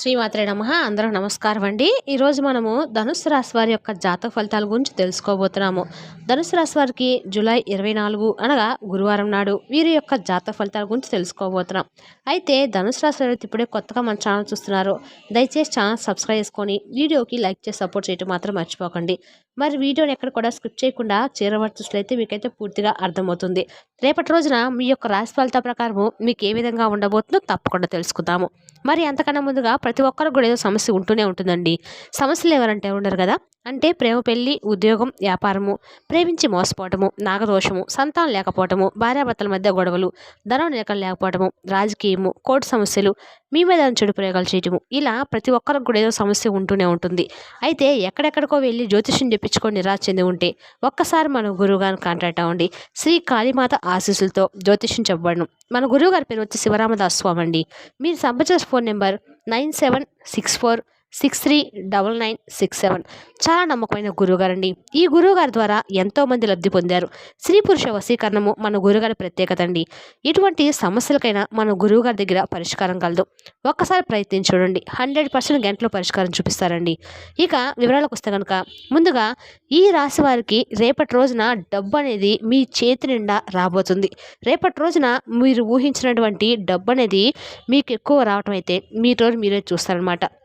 శ్రీమాత్రే నమ. అందరూ నమస్కారం అండి. ఈరోజు మనము ధనుసు రాశి వారి యొక్క జాతక ఫలితాల గురించి తెలుసుకోబోతున్నాము. ధనుసు రాశి వారికి జూలై ఇరవై నాలుగు అనగా గురువారం నాడు వీరి యొక్క జాతక ఫలితాల గురించి తెలుసుకోబోతున్నాం. అయితే ధనుసు రాశి వారి ఇప్పుడే కొత్తగా మన ఛానల్ చూస్తున్నారు. దయచేసి ఛానల్ సబ్స్క్రైబ్ చేసుకొని వీడియోకి లైక్ చేసి సపోర్ట్ చేయడం మాత్రం మర్చిపోకండి. మరి వీడియోని ఎక్కడ కూడా స్కిప్ చేయకుండా చేరవచ్చులైతే మీకైతే పూర్తిగా అర్థమవుతుంది. రేపటి రోజున మీ యొక్క రాశి ఫలితాల ప్రకారము మీకు ఏ విధంగా ఉండబోతుందో తప్పకుండా తెలుసుకుందాము. మరి అంతకన్నా ముందుగా ప్రతి ఒక్కరికి కూడా ఏదో సమస్య ఉంటూనే ఉంటుందండి. సమస్యలు ఎవరంటే ఉండరు కదా? అంటే ప్రేమ పెళ్ళి ఉద్యోగం వ్యాపారము ప్రేమించి మోసపోవటము నాగదోషము సంతానం లేకపోవటము భార్యాభర్తల మధ్య గొడవలు ధనం లేక లేకపోవటము రాజకీయము కోర్టు సమస్యలు మీ మీద చెడు ప్రయోగాలు చేయటము. ఇలా ప్రతి ఒక్కరికి కూడా ఏదో సమస్య ఉంటూనే ఉంటుంది. అయితే ఎక్కడెక్కడికో వెళ్ళి జ్యోతిష్యం చెప్పించుకొని నిరాశ చెంది ఉంటే ఒక్కసారి మన గురువు గారిని కాంటాక్ట్ అవ్వండి. శ్రీ కాళీమాత ఆశీస్సులతో జ్యోతిష్యం చెప్పబడను. మన గురువు గారి పేరు వచ్చి శివరామదాస్ స్వామి అండి. మీరు సంబంధించిన phone number nine seven six four six three double nine six seven. చాలా నమ్మకమైన గురువుగారండి. ఈ గురువుగారి ద్వారా ఎంతోమంది లబ్ధి పొందారు. స్త్రీ పురుష వశీకరణము మన గురుగారి ప్రత్యేకత అండి. ఎటువంటి సమస్యలకైనా మన గురువుగారి దగ్గర పరిష్కారం కలదు. ఒక్కసారి ప్రయత్నించి చూడండి. హండ్రెడ్ పర్సెంట్ గంటలో పరిష్కారం చూపిస్తారండి. ఇక వివరాలకు వస్తే కనుక ముందుగా ఈ రాశి వారికి రేపటి రోజున డబ్బు అనేది మీ చేతి నిండా రాబోతుంది. రేపటి రోజున మీరు ఊహించినటువంటి డబ్బు అనేది మీకు ఎక్కువ రావటం అయితే మీ రోజు మీరే చూస్తారనమాట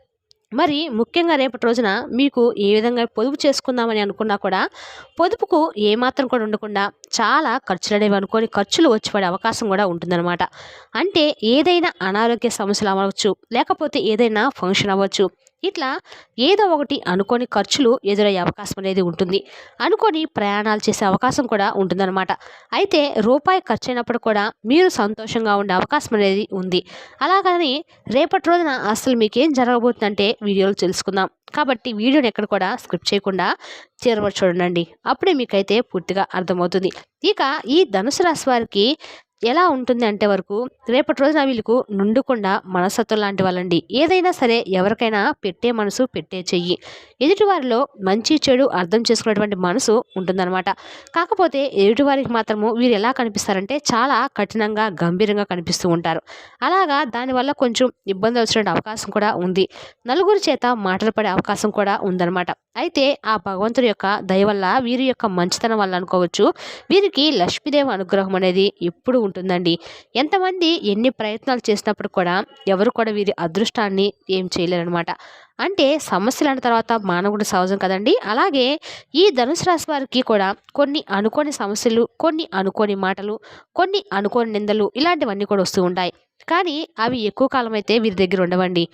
మరి ముఖ్యంగా రేపటి రోజున మీకు ఏ విధంగా పొదుపు చేసుకుందామని అనుకున్నా కూడా పొదుపుకు ఏమాత్రం కూడా ఉండకుండా చాలా ఖర్చులు అనేవి అనుకొని ఖర్చులు వచ్చి పడే అవకాశం కూడా ఉంటుందన్నమాట. అంటే ఏదైనా అనారోగ్య సమస్యలు అవ్వచ్చు లేకపోతే ఏదైనా ఫంక్షన్ అవ్వచ్చు ఇట్లా ఏదో ఒకటి అనుకోని ఖర్చులు ఎదురయ్యే అవకాశం అనేది ఉంటుంది. అనుకొని ప్రయాణాలు చేసే అవకాశం కూడా ఉంటుందన్నమాట. అయితే రూపాయి ఖర్చు అయినప్పుడు కూడా మీరు సంతోషంగా ఉండే అవకాశం అనేది ఉంది. అలాగని రేపటి రోజున అసలు మీకేం జరగబోతుందంటే వీడియోలు తెలుసుకుందాం. కాబట్టి వీడియోని ఎక్కడ కూడా స్క్రిప్ట్ చేయకుండా చేరవచ్చు చూడండి. అప్పుడే మీకైతే పూర్తిగా అర్థమవుతుంది. ఇక ఈ ధనుసు రాశి వారికి ఎలా ఉంటుంది అంటే వరకు రేపటి రోజున వీళ్ళకు నుండుకుండా మనస్తత్వం లాంటి వాళ్ళండి. ఏదైనా సరే ఎవరికైనా పెట్టే మనసు పెట్టే చెయ్యి. ఎదుటివారిలో మంచి చెడు అర్థం చేసుకునేటువంటి మనసు ఉంటుందన్నమాట. కాకపోతే ఎదుటివారికి మాత్రము వీరు ఎలా కనిపిస్తారంటే చాలా కఠినంగా గంభీరంగా కనిపిస్తూ ఉంటారు. అలాగా దానివల్ల కొంచెం ఇబ్బంది వచ్చిన అవకాశం కూడా ఉంది. నలుగురి చేత మాటలు పడే అవకాశం కూడా ఉందన్నమాట. అయితే ఆ భగవంతుడి యొక్క దయ వల్ల వీరి యొక్క మంచితనం వల్ల అనుకోవచ్చు. వీరికి లక్ష్మీదేవి అనుగ్రహం అనేది ఎప్పుడు ఉంటుందండి. ఎంతమంది ఎన్ని ప్రయత్నాలు చేసినప్పుడు కూడా ఎవరు కూడా వీరి అదృష్టాన్ని ఏం చేయలేరనమాట. అంటే సమస్యలు అన్న తర్వాత మానవుడు సహజం కదండి. అలాగే ఈ ధనుసు రాశి వారికి కూడా కొన్ని అనుకోని సమస్యలు కొన్ని అనుకోని మాటలు కొన్ని అనుకోని నిందలు ఇలాంటివన్నీ కూడా వస్తూ ఉంటాయి. కానీ అవి ఎక్కువ కాలం అయితే వీరి దగ్గర ఉండవండి.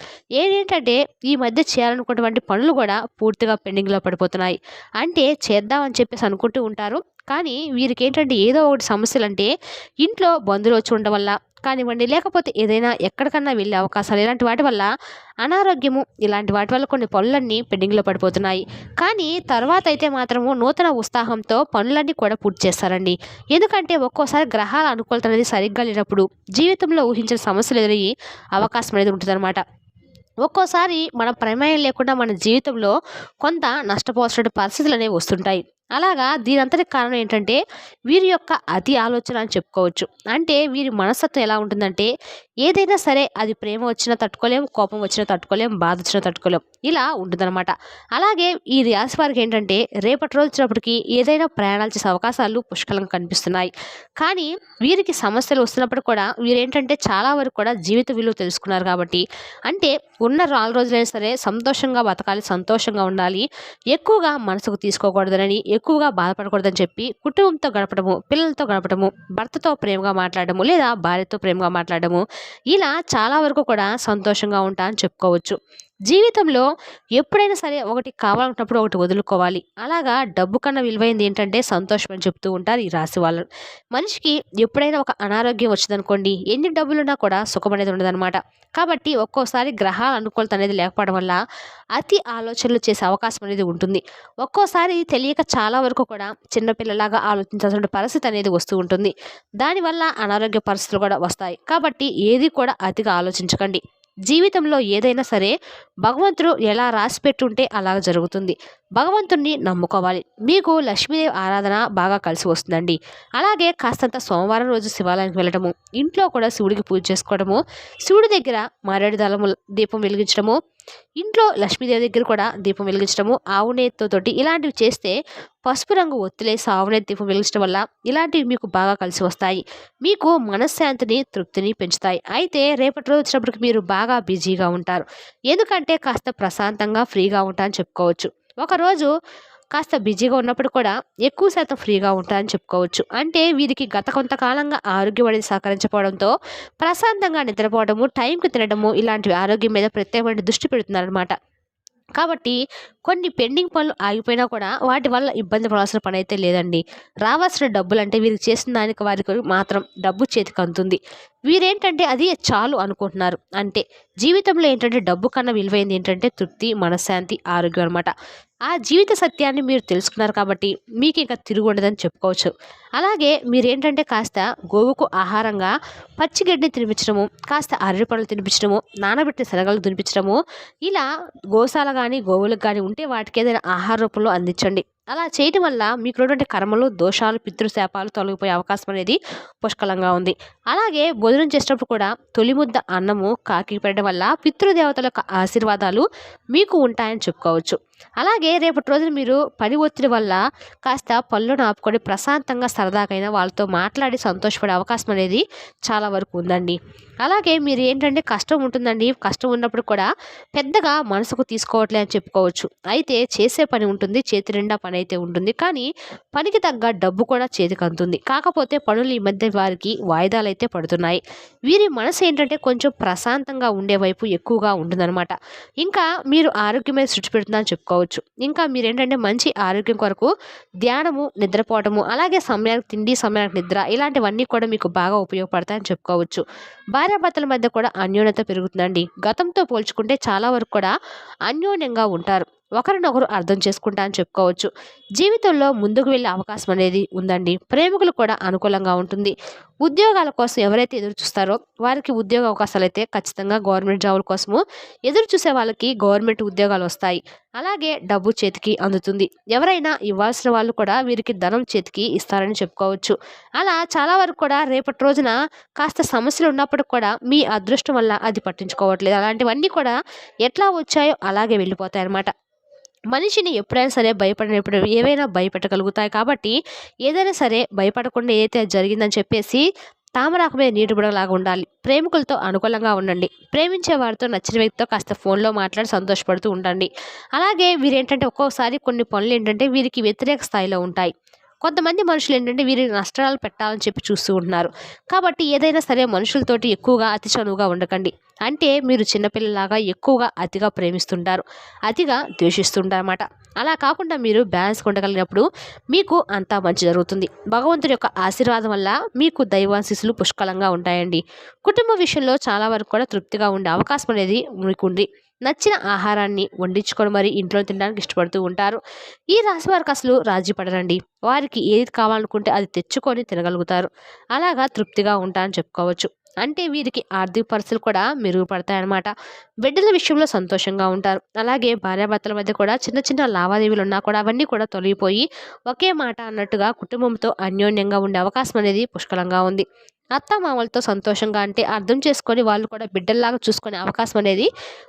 ఏంటంటే ఈ మధ్య చేయాలనుకున్నటువంటి పనులు కూడా పూర్తిగా పెండింగ్లో పడిపోతున్నాయి. అంటే చేద్దామని చెప్పేసి అనుకుంటూ ఉంటారు. కానీ వీరికి ఏంటంటే ఏదో ఒకటి సమస్యలు అంటే ఇంట్లో బంధువులు వచ్చి ఉండడం వల్ల కానివ్వండి లేకపోతే ఏదైనా ఎక్కడికన్నా వెళ్ళే అవకాశాలు ఇలాంటి వాటి వల్ల అనారోగ్యము ఇలాంటి వాటి వల్ల కొన్ని పనులన్నీ పెండింగ్లో పడిపోతున్నాయి. కానీ తర్వాత అయితే మాత్రము నూతన ఉత్సాహంతో పనులన్నీ కూడా పూర్తి చేస్తారండి. ఎందుకంటే ఒక్కోసారి గ్రహాల అనుకూలత అనేది సరిగ్గా లేనప్పుడు జీవితంలో ఊహించిన సమస్యలు ఎదురయ్యి అవకాశం అనేది ఉంటుందన్నమాట. ఒక్కోసారి మన ప్రమేయం లేకుండా మన జీవితంలో కొంత నష్టపోవాల్సిన పరిస్థితులు అనేవి వస్తుంటాయి. అలాగా దీనంతటి కారణం ఏంటంటే వీరి యొక్క అతి ఆలోచన అని చెప్పుకోవచ్చు. అంటే వీరి మనస్తత్వం ఎలా ఉంటుందంటే ఏదైనా సరే అది ప్రేమ వచ్చినా తట్టుకోలేం కోపం వచ్చినా తట్టుకోలేం బాధ వచ్చినా తట్టుకోలేం. ఇలా ఉంటుందన్నమాట. అలాగే ఈ రాశి వారికి ఏంటంటే రేపటి రోజు వచ్చినప్పటికీ ఏదైనా ప్రయాణాలు చేసే అవకాశాలు పుష్కలంగా కనిపిస్తున్నాయి. కానీ వీరికి సమస్యలు వస్తున్నప్పుడు కూడా వీరేంటంటే చాలా వరకు కూడా జీవిత విలువ తెలుసుకున్నారు కాబట్టి అంటే ఉన్న నాలుగు రోజులైనా సరే సంతోషంగా బతకాలి సంతోషంగా ఉండాలి. ఎక్కువగా మనసుకు తీసుకోకూడదని ఎక్కువగా బాధపడకూడదని చెప్పి కుటుంబంతో గడపడము పిల్లలతో గడపడము భర్తతో ప్రేమగా మాట్లాడము లేదా భార్యతో ప్రేమగా మాట్లాడము ఇలా చాలా వరకు కూడా సంతోషంగా ఉంటా అని చెప్పుకోవచ్చు. జీవితంలో ఎప్పుడైనా సరే ఒకటి కావాలనుకున్నప్పుడు ఒకటి వదులుకోవాలి. అలాగా డబ్బు కన్నా విలువైంది ఏంటంటే సంతోషం అని చెప్తూ ఉంటారు ఈ రాశి వాళ్ళు. మనిషికి ఎప్పుడైనా ఒక అనారోగ్యం వచ్చిందనుకోండి ఎన్ని డబ్బులున్నా కూడా సుఖం అనేది ఉండదన్నమాట. కాబట్టి ఒక్కోసారి గ్రహాల అనుకూలత అనేది లేకపోవడం వల్ల అతి ఆలోచనలు చేసే అవకాశం అనేది ఉంటుంది. ఒక్కోసారి తెలియక చాలా వరకు కూడా చిన్నపిల్లలాగా ఆలోచించాల్సిన పరిస్థితి అనేది వస్తూ ఉంటుంది. దానివల్ల అనారోగ్య పరిస్థితులు కూడా వస్తాయి. కాబట్టి ఏది కూడా అతిగా ఆలోచించకండి. జీవితంలో ఏదైనా సరే భగవంతుడు ఎలా రాసి పెట్టుంటే అలా జరుగుతుంది. భగవంతుణ్ణి నమ్ముకోవాలి. మీకు లక్ష్మీదేవి ఆరాధన బాగా కలిసి వస్తుందండి. అలాగే కాస్తంత సోమవారం రోజు శివాలయానికి వెళ్ళడము ఇంట్లో కూడా శివుడికి పూజ చేసుకోవడము శివుడి దగ్గర మారేడు దళము దీపం వెలిగించడము ఇంట్లో లక్ష్మీదేవి దగ్గర కూడా దీపం వెలిగించడము ఆవు తోటి ఇలాంటివి చేస్తే పసుపు రంగు ఒత్తిలేసి ఆవు దీపం వెలిగించడం వల్ల ఇలాంటివి మీకు బాగా కలిసి వస్తాయి. మీకు మనశ్శాంతిని తృప్తిని పెంచుతాయి. అయితే రేపటి రోజు వచ్చినప్పటికి మీరు బాగా బిజీగా ఉంటారు. ఎందుకంటే కాస్త ప్రశాంతంగా ఫ్రీగా ఉంటారని చెప్పుకోవచ్చు. ఒకరోజు కాస్త బిజీగా ఉన్నప్పుడు కూడా ఎక్కువ శాతం ఫ్రీగా ఉంటారని చెప్పుకోవచ్చు. అంటే వీరికి గత కొంతకాలంగా ఆరోగ్యం అనేది సహకరించకపోవడంతో ప్రశాంతంగా నిద్రపోవడము టైంకి తినడము ఇలాంటివి ఆరోగ్యం మీద ప్రత్యేకమైన దృష్టి పెడుతున్నారనమాట కాబట్టి కొన్ని పెండింగ్ పనులు ఆగిపోయినా కూడా వాటి వల్ల ఇబ్బంది పడాల్సిన పని అయితే లేదండి. రావాల్సిన డబ్బులు అంటే వీరికి చేసిన దానికి వారికి మాత్రం డబ్బు చేతికి అందుతుంది. వీరేంటంటే అది చాలు అనుకుంటున్నారు. అంటే జీవితంలో ఏంటంటే డబ్బు కన్నా విలువైంది ఏంటంటే తృప్తి మనశ్శాంతి ఆరోగ్యం అనమాట ఆ జీవిత సత్యాన్ని మీరు తెలుసుకున్నారు కాబట్టి మీకు ఇంకా తిరుగు ఉండదని చెప్పుకోవచ్చు. అలాగే మీరేంటంటే కాస్త గోవుకు ఆహారంగా పచ్చిగడ్డిని తినిపించడము కాస్త అరటి పళ్ళు తినిపించడము నానబెట్టిన శనగలు తినిపించడము ఇలా గోశాల కానీ గోవులకు కానీ ఉంటే వాటికి ఏదైనా ఆహార రూపంలో అందించండి. అలా చేయటం వల్ల మీకున్నటువంటి కర్మలు దోషాలు పితృశాపాలు తొలగిపోయే అవకాశం అనేది పుష్కలంగా ఉంది. అలాగే భోజనం చేసేటప్పుడు కూడా తొలి ముద్ద అన్నము కాకి పెట్టడం వల్ల పితృదేవతల యొక్క ఆశీర్వాదాలు మీకు ఉంటాయని చెప్పుకోవచ్చు. అలాగే రేపటి రోజున మీరు పని ఒత్తిడి వల్ల కాస్త పనులను ఆపుకొని ప్రశాంతంగా సరదాగైనా వాళ్ళతో మాట్లాడి సంతోషపడే అవకాశం అనేది చాలా వరకు ఉందండి. అలాగే మీరు ఏంటంటే కష్టం ఉంటుందండి. కష్టం ఉన్నప్పుడు కూడా పెద్దగా మనసుకు తీసుకోవట్లే అని చెప్పుకోవచ్చు. అయితే చేసే పని ఉంటుంది. చేతి నిండా పని అయితే ఉంటుంది. కానీ పనికి తగ్గ డబ్బు కూడా చేతికి అందుతుంది. కాకపోతే పనులు ఈ మధ్య వారికి వాయిదాలు అయితే పడుతున్నాయి. వీరి మనసు ఏంటంటే కొంచెం ప్రశాంతంగా ఉండే వైపు ఎక్కువగా ఉంటుందన్నమాట. ఇంకా మీరు ఆరోగ్యమే సృష్టి పెడుతుందని చెప్పుకోవచ్చు. ఇంకా మీరు ఏంటంటే మంచి ఆరోగ్యం కొరకు ధ్యానము నిద్రపోవటము అలాగే సమయానికి తిండి సమయానికి నిద్ర ఇలాంటివన్నీ కూడా మీకు బాగా ఉపయోగపడతాయని చెప్పుకోవచ్చు. భార్యాభర్తల మధ్య కూడా అన్యోన్యత పెరుగుతుందండి. గతంతో పోల్చుకుంటే చాలా వరకు కూడా అన్యోన్యంగా ఉంటారు. ఒకరినొకరు అర్థం చేసుకుంటా అని చెప్పుకోవచ్చు. జీవితంలో ముందుకు వెళ్ళే అవకాశం అనేది ఉందండి. ప్రేమికులు కూడా అనుకూలంగా ఉంటుంది. ఉద్యోగాల కోసం ఎవరైతే ఎదురు చూస్తారో వారికి ఉద్యోగ అవకాశాలు అయితే ఖచ్చితంగా గవర్నమెంట్ జాబుల కోసము ఎదురు చూసే వాళ్ళకి గవర్నమెంట్ ఉద్యోగాలు వస్తాయి. అలాగే డబ్బు చేతికి అందుతుంది. ఎవరైనా ఇవ్వాల్సిన వాళ్ళు కూడా వీరికి ధనం చేతికి ఇస్తారని చెప్పుకోవచ్చు. అలా చాలా వరకు కూడా రేపటి రోజున కాస్త సమస్యలు ఉన్నప్పుడు కూడా మీ అదృష్టం వల్ల అది పట్టించుకోవట్లేదు. అలాంటివన్నీ కూడా ఎట్లా వచ్చాయో అలాగే వెళ్ళిపోతాయి అన్నమాట మనిషిని ఎప్పుడైనా సరే భయపడినప్పుడు ఏవైనా భయపెట్టగలుగుతాయి కాబట్టి ఏదైనా సరే భయపడకుండా ఏదైతే జరిగిందని చెప్పేసి తామరాకు మీద నీటి బుడగలాగా ఉండాలి. ప్రేమికులతో అనుకూలంగా ఉండండి. ప్రేమించే వారితో నచ్చిన వ్యక్తితో కాస్త ఫోన్లో మాట్లాడి సంతోషపడుతూ ఉండండి. అలాగే వీరేంటంటే ఒక్కొక్కసారి కొన్ని పనులు ఏంటంటే వీరికి వ్యతిరేక స్థాయిలో ఉంటాయి. కొంతమంది మనుషులు ఏంటంటే వీరికి నష్టాలు పెట్టాలని చెప్పి చూస్తూ ఉంటున్నారు. కాబట్టి ఏదైనా సరే మనుషులతోటి ఎక్కువగా అతి చనువుగా ఉండకండి. అంటే మీరు చిన్నపిల్లలాగా ఎక్కువగా అతిగా ప్రేమిస్తుంటారు. అతిగా ద్వేషిస్తుంటారన్నమాట. అలా కాకుండా మీరు బ్యాలెన్స్ ఉండగలిగినప్పుడు మీకు అంతా మంచి జరుగుతుంది. భగవంతుడి యొక్క ఆశీర్వాదం వల్ల మీకు దైవాశీస్సులు పుష్కలంగా ఉంటాయండి. కుటుంబ విషయంలో చాలా వరకు కూడా తృప్తిగా ఉండే అవకాశం అనేది మీకు ఉంది నచ్చిన ఆహారాన్ని వండించుకొని మరి ఇంట్లో తినడానికి ఇష్టపడుతూ ఉంటారు. ఈ రాశి వారికి అసలు రాజీ పడరండి. వారికి ఏది కావాలనుకుంటే అది తెచ్చుకొని తినగలుగుతారు. అలాగా తృప్తిగా ఉంటారని చెప్పుకోవచ్చు. అంటే వీరికి ఆర్థిక పరిస్థితులు కూడా మెరుగుపడతాయన్నమాట. బిడ్డల విషయంలో సంతోషంగా ఉంటారు. అలాగే భార్యాభర్తల మధ్య కూడా చిన్న చిన్న లావాదేవీలు ఉన్నా కూడా అవన్నీ కూడా తొలగిపోయి ఒకే మాట అన్నట్టుగా కుటుంబంతో అన్యోన్యంగా ఉండే అవకాశం అనేది పుష్కలంగా ఉంది. అత్తమామలతో సంతోషంగా అంటే అర్థం చేసుకొని వాళ్ళు కూడా బిడ్డల్లాగా చూసుకునే అవకాశం అనేది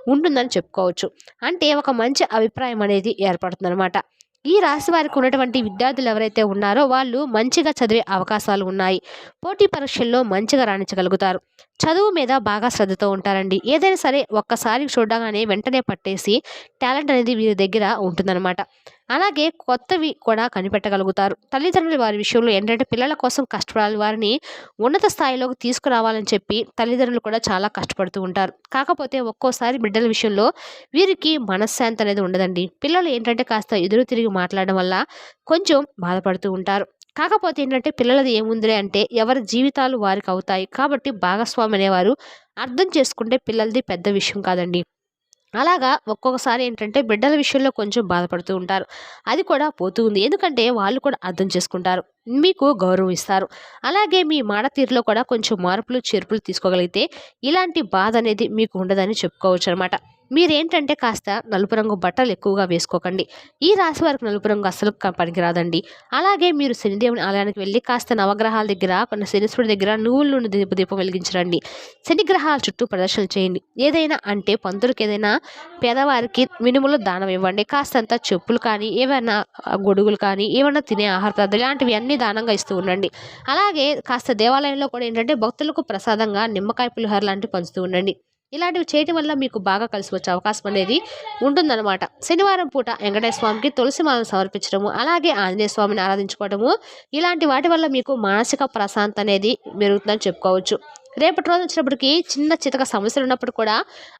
ఉంటుందని చెప్పుకోవచ్చు. అంటే ఒక మంచి అభిప్రాయం అనేది ఏర్పడుతుందన్నమాట. ఈ రాశి వారికి ఉన్నటువంటి విద్యార్థులు ఎవరైతే ఉన్నారో వాళ్ళు మంచిగా చదివే అవకాశాలు ఉన్నాయి. పోటీ పరీక్షల్లో మంచిగా రాణించగలుగుతారు. చదువు మీద బాగా శ్రద్ధతో ఉంటారండి. ఏదైనా సరే ఒక్కసారి చూడగానే వెంటనే పట్టేసి టాలెంట్ అనేది వీరి దగ్గర ఉంటుందన్నమాట. అలాగే కొత్తవి కూడా కనిపెట్టగలుగుతారు. తల్లిదండ్రులు వారి విషయంలో ఏంటంటే పిల్లల కోసం కష్టపడాలి. వారిని ఉన్నత స్థాయిలోకి తీసుకురావాలని చెప్పి తల్లిదండ్రులు కూడా చాలా కష్టపడుతూ ఉంటారు. కాకపోతే ఒక్కోసారి బిడ్డల విషయంలో వీరికి మనశ్శాంతి అనేది ఉండదండి. పిల్లలు ఏంటంటే కాస్త ఎదురు తిరిగి మాట్లాడడం వల్ల కొంచెం బాధపడుతూ ఉంటారు. కాకపోతే ఏంటంటే పిల్లలది ఏముందిలే అంటే ఎవరి జీవితాలు వారికి అవుతాయి. కాబట్టి భాగస్వామి అనేవారు అర్థం చేసుకుంటే పిల్లలది పెద్ద విషయం కాదండి. అలాగా ఒక్కొక్కసారి ఏంటంటే బిడ్డల విషయంలో కొంచెం బాధపడుతూ ఉంటారు. అది కూడా పోతూ ఉంది. ఎందుకంటే వాళ్ళు కూడా అర్థం చేసుకుంటారు. మీకు గౌరవం ఇస్తారు. అలాగే మీ మాట తీరులో కూడా కొంచెం మార్పులు చేర్పులు తీసుకోగలిగితే ఇలాంటి బాధ అనేది మీకు ఉండదని చెప్పుకోవచ్చు అనమాట మీరేంటంటే కాస్త నలుపు రంగు బట్టలు ఎక్కువగా వేసుకోకండి. ఈ రాశి వారికి నలుపు రంగు అస్సలు పనికిరాదండి. అలాగే మీరు శనిదేవుని ఆలయానికి వెళ్ళి కాస్త నవగ్రహాల దగ్గర కొన్ని శనిశ్వరుడి దగ్గర నువ్వుల నుండి దీప దీపం వెలిగించరండి. శనిగ్రహాల చుట్టూ ప్రదర్శన చేయండి. ఏదైనా అంటే పంతులకు ఏదైనా పేదవారికి మినుములు దానం ఇవ్వండి. కాస్తంత చెప్పులు కానీ ఏమైనా గొడుగులు కానీ ఏమైనా తినే ఆహార పదార్థాలు ఇలాంటివి అన్నీ దానంగా ఇస్తూ ఉండండి. అలాగే కాస్త దేవాలయంలో కూడా ఏంటంటే భక్తులకు ప్రసాదంగా నిమ్మకాయ పులిహోర లాంటివి పంచుతూ ఉండండి. ఇలాంటివి చేయటం వల్ల మీకు బాగా కలిసి వచ్చే అవకాశం అనేది ఉంటుందన్నమాట. శనివారం పూట వెంకటేశ్వర స్వామికి తులసి మాలను సమర్పించడము అలాగే ఆంజనేయ స్వామిని ఆరాధించుకోవడము ఇలాంటి వాటి వల్ల మీకు మానసిక ప్రశాంతత అనేది మెరుగుతుందని చెప్పుకోవచ్చు. రేపటి రోజు వచ్చినప్పటికి చిన్న చితక సమస్యలు ఉన్నప్పుడు కూడా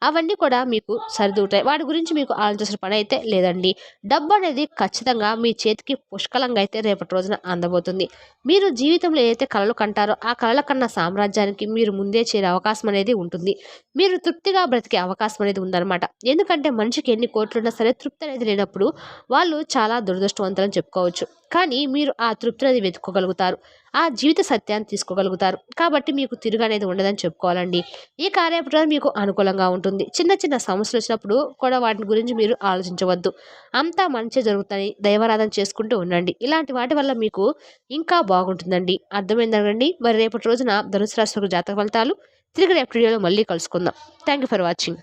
అవన్నీ కూడా మీకు సరిదూటాయి వాటి గురించి మీకు ఆలోచించిన పని అయితే లేదండి. డబ్బు అనేది ఖచ్చితంగా మీ చేతికి పుష్కలంగా అయితే రేపటి రోజున అందబోతుంది. మీరు జీవితంలో ఏదైతే కళలు కంటారో ఆ కళల కన్నా సామ్రాజ్యానికి మీరు ముందే చేరే అవకాశం అనేది ఉంటుంది. మీరు తృప్తిగా బ్రతికే అవకాశం అనేది ఉందన్నమాట. ఎందుకంటే మనిషికి ఎన్ని కోట్లున్నా సరే తృప్తి అనేది లేనప్పుడు వాళ్ళు చాలా దురదృష్టవంతులని చెప్పుకోవచ్చు. కానీ మీరు ఆ తృప్తి అనేది వెతుక్కోగలుగుతారు. ఆ జీవిత సత్యాన్ని తీసుకోగలుగుతారు. కాబట్టి మీకు తిరుగు అనేది ఉండదని చెప్పుకోవాలండి. ఈ కార్యక్రమం మీకు అనుకూలంగా ఉంటుంది. చిన్న చిన్న సమస్యలు వచ్చినప్పుడు కూడా వాటి గురించి మీరు ఆలోచించవద్దు. అంతా మంచి జరుగుతాయి. దైవారాధన చేసుకుంటూ ఉండండి. ఇలాంటి వాటి వల్ల మీకు ఇంకా బాగుంటుందండి. అర్థమైందండి? మరి రేపటి రోజున ధనుసు రాశి జాతక ఫలితాలు. తిరిగి రేపటి వీడియోలో మళ్ళీ కలుసుకుందాం. Thank you for watching